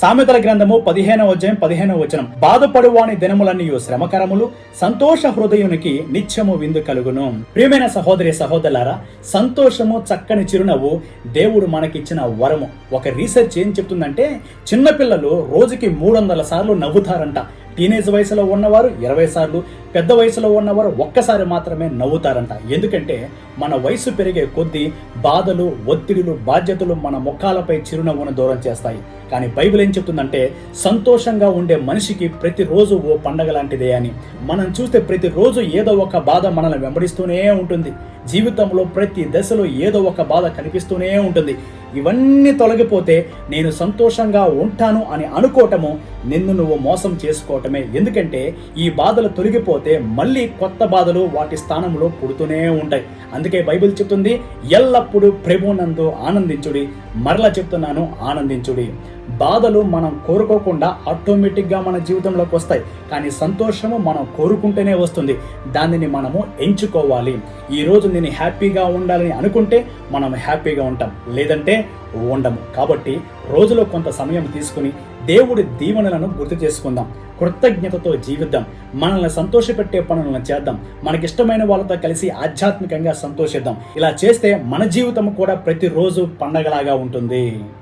సామెతల గ్రంథము పదిహేనవ అధ్యాయం పదిహేనవ వచనం. బాధపడువాని దినములన్నీ శ్రమకరములు సంతోష హృదయునికి నిత్యము విందు కలుగును. ప్రియమైన సహోదరి సహోదరులారా సంతోషము చక్కని చిరునవ్వు దేవుడు మనకిచ్చిన వరము. ఒక రీసెర్చ్ ఏం చెప్తుందంటే చిన్నపిల్లలు రోజుకి మూడు వందల సార్లు నవ్వుతారంట. టీనేజ్ వయసులో ఉన్నవారు ఇరవై సార్లు పెద్ద వయసులో ఉన్నవారు ఒక్కసారి మాత్రమే నవ్వుతారంట. ఎందుకంటే మన వయసు పెరిగే కొద్దీ బాధలు ఒత్తిడులు బాధ్యతలు మన ముఖాలపై చిరునవ్వును దూరం చేస్తాయి. కానీ బైబిల్ ఏం చెప్తుందంటే సంతోషంగా ఉండే మనిషికి ప్రతిరోజు ఓ పండగ లాంటిదే అని. మనం చూస్తే ప్రతిరోజు ఏదో ఒక బాధ మనల్ని వెంబడిస్తూనే ఉంటుంది. జీవితంలో ప్రతి దశలో ఏదో ఒక బాధ కనిపిస్తూనే ఉంటుంది. ఇవన్నీ తొలగిపోతే నేను సంతోషంగా ఉంటాను అని అనుకోవటము నిన్ను నువ్వు మోసం చేసుకోవటమే ఎందుకంటే ఈ బాధలు తొలగిపోతే మళ్ళీ కొత్త బాధలు వాటి స్థానంలో పుడుతూనే ఉంటాయి. అందుకే బైబిల్ చెప్తుంది ఎల్లప్పుడూ ప్రభునందు ఆనందించుడి మరలా చెప్తున్నాను ఆనందించుడి. బాధలు మనం కోరుకోకుండా ఆటోమేటిక్గా మన జీవితంలోకి వస్తాయి. కానీ సంతోషము మనం కోరుకుంటేనే వస్తుంది. దానిని మనము ఎంచుకోవాలి. ఈరోజు నేను హ్యాపీగా ఉండాలని అనుకుంటే మనం హ్యాపీగా ఉంటాం. లేదంటే ఉండము. కాబట్టి రోజులో కొంత సమయం తీసుకుని దేవుడి దీవెనలను గుర్తు చేసుకుందాం. కృతజ్ఞతతో జీవిద్దాం. మనల్ని సంతోషపెట్టే పనులను చేద్దాం. మనకిష్టమైన వాళ్ళతో కలిసి ఆధ్యాత్మికంగా సంతోషిద్దాం. ఇలా చేస్తే మన జీవితం కూడా ప్రతిరోజు పండగలాగా ఉంటుంది.